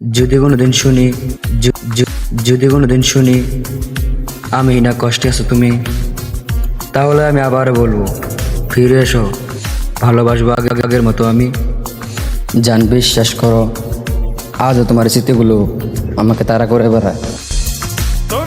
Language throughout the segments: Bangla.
যদি কোনোদিন শুনি যদি কোনোদিন শুনি, আমি না কষ্টে আছো তুমি, তাহলে আমি আবার বলব, ফিরে এসো, ভালোবাসবো আগে আগের মতো আমি। জান বিশ্বাস করো, আজও তোমার স্মৃতিগুলো আমাকে তারা করে বেড়ায়। তোর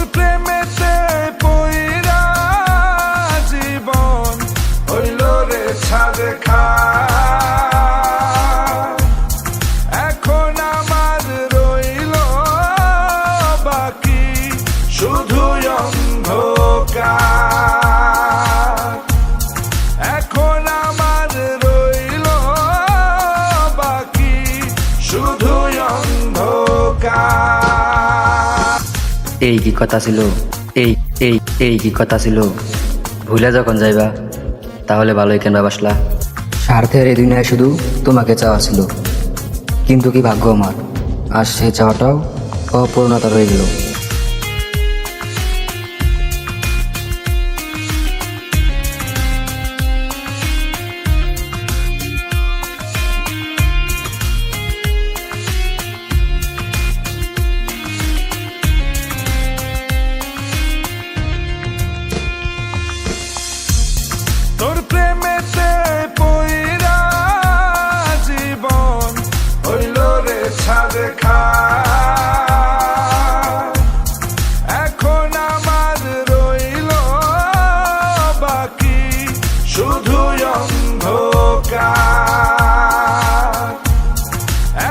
এই কি কথা ছিল? এই এই এই কি কথা ছিল? ভুলে যখন যাইবা, তাহলে ভালোই কেন বাসলা। স্বার্থের এই দুনিয়ায় শুধু তোমাকে চাওয়া ছিল। কিন্তু কি ভাগ্য আমার? আর সে চাওয়াটাও অপূর্ণতা রয়ে গেল। ছাদে খা এখন আমার রইল বাকি শুধু অন্ধকার।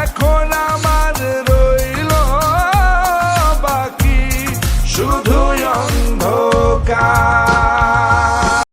এখন আমার রইল বাকি শুধু অন্ধকার।